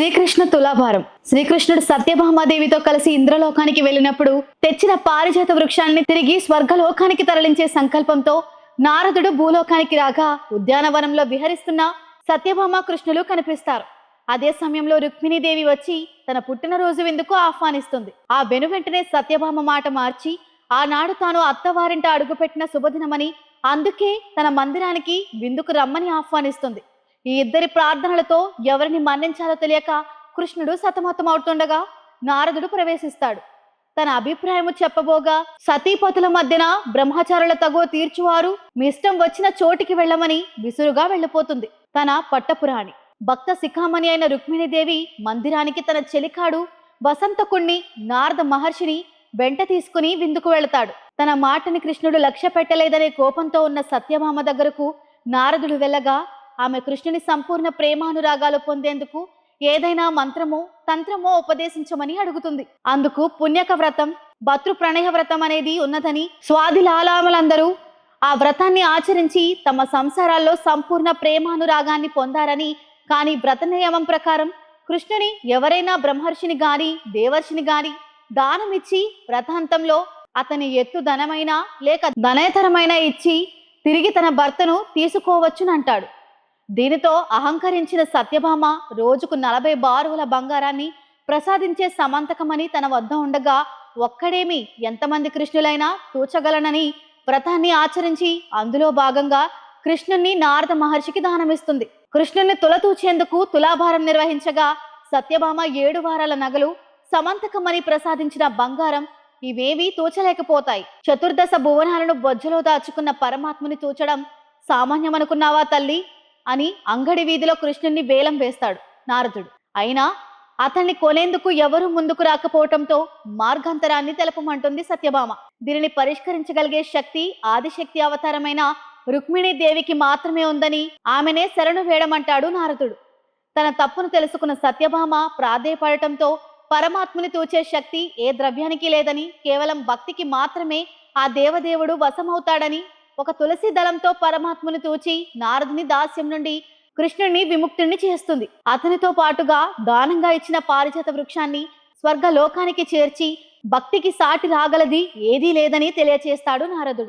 శ్రీకృష్ణ తులాభారం. శ్రీకృష్ణుడు సత్యభామాదేవితో కలిసి ఇంద్రలోకానికి వెళ్ళినప్పుడు తెచ్చిన పారిజాత వృక్షాన్ని తిరిగి స్వర్గలోకానికి తరలించే సంకల్పంతో నారదుడు భూలోకానికి రాగా ఉద్యానవనంలో విహరిస్తున్న సత్యభామ కృష్ణులు కనిపిస్తారు. అదే సమయంలో రుక్మిణీదేవి వచ్చి తన పుట్టినరోజు విందుకు ఆహ్వానిస్తుంది. ఆ వెను వెంటనే సత్యభామ మాట మార్చి ఆనాడు తాను అత్తవారింట అడుగుపెట్టిన శుభదినమని అందుకే తన మందిరానికి విందుకు రమ్మని ఆహ్వానిస్తుంది. ఈ ఇద్దరి ప్రార్థనలతో ఎవరిని మన్నించాలో తెలియక కృష్ణుడు సతమతమవుతుండగా నారదుడు ప్రవేశిస్తాడు. తన అభిప్రాయము చెప్పబోగా సతీపతుల మధ్యన బ్రహ్మచారుల తగో తీర్చువారు మీ ఇష్టం వచ్చిన చోటికి వెళ్ళమని విసురుగా వెళ్ళిపోతుంది తన పట్టపురాణి. భక్త శిఖామణి అయిన రుక్మిణీదేవి మందిరానికి తన చెలికాడు వసంతకుణ్ణి నారద మహర్షిని వెంట తీసుకుని విందుకు వెళతాడు. తన మాటని కృష్ణుడు లక్ష్య పెట్టలేదనే కోపంతో ఉన్న సత్యభామ దగ్గరకు నారదుడు వెళ్ళగా ఆమె కృష్ణుని సంపూర్ణ ప్రేమానురాగాలు పొందేందుకు ఏదైనా మంత్రమో తంత్రమో ఉపదేశించమని అడుగుతుంది. అందుకు పుణ్యక వ్రతం భతృ ప్రణయ వ్రతం అనేది ఉన్నదని స్వాది లాలామలందరూ ఆ వ్రతాన్ని ఆచరించి తమ సంసారాల్లో సంపూర్ణ ప్రేమానురాగాన్ని పొందారని కానీ వ్రత నియమం ప్రకారం కృష్ణుని ఎవరైనా బ్రహ్మర్షిని గాని దేవర్షిని గాని దానమిచ్చి వ్రతాంతంలో అతని ఎత్తు ధనమైనా లేక ధనేతరమైనా ఇచ్చి తిరిగి తన భర్తను తీసుకోవచ్చునంటాడు. దీనితో అహంకరించిన సత్యభామ రోజుకు నలభై బారువుల బంగారాన్ని ప్రసాదించే సమంతకమని తన వద్ద ఉండగా ఒక్కడేమి ఎంతమంది కృష్ణులైనా తూచగలనని వ్రతాన్ని ఆచరించి అందులో భాగంగా కృష్ణుణ్ణి నారద మహర్షికి దానమిస్తుంది. కృష్ణుణ్ణి తులతూచేందుకు తులాభారం నిర్వహించగా సత్యభామ ఏడు వారాల నగలు సమంతకమని ప్రసాదించిన బంగారం ఇవేవీ తూచలేకపోతాయి. చతుర్దశ భువనాలను బొజ్జలో దాచుకున్న పరమాత్ముని తూచడం సామాన్యమనుకున్నావా తల్లి? అని అంగడి వీధిలో కృష్ణుణ్ణి వేలం వేస్తాడు నారదుడు. అయినా అతన్ని కొనేందుకు ఎవరు ముందుకు రాకపోవటంతో మార్గాంతరాన్ని తెలపమంటుంది సత్యభామ. దీనిని పరిష్కరించగలిగే శక్తి ఆదిశక్తి అవతారమైన రుక్మిణీ దేవికి మాత్రమే ఉందని ఆమెనే శరణు వేడమంటాడు నారదుడు. తన తప్పును తెలుసుకున్న సత్యభామ ప్రాధేయపడటంతో పరమాత్ముని తూచే శక్తి ఏ ద్రవ్యానికి లేదని కేవలం భక్తికి మాత్రమే ఆ దేవదేవుడు వశమవుతాడని ఒక తులసి దళంతో పరమాత్ముని తూచి నారదుని దాస్యం నుండి కృష్ణుణ్ణి విముక్తుణ్ణి చేస్తుంది. అతనితో పాటుగా దానంగా ఇచ్చిన పారిజాత వృక్షాన్ని స్వర్గ లోకానికి చేర్చి భక్తికి సాటి రాగలది ఏదీ లేదని తెలియచేస్తాడు నారదుడు.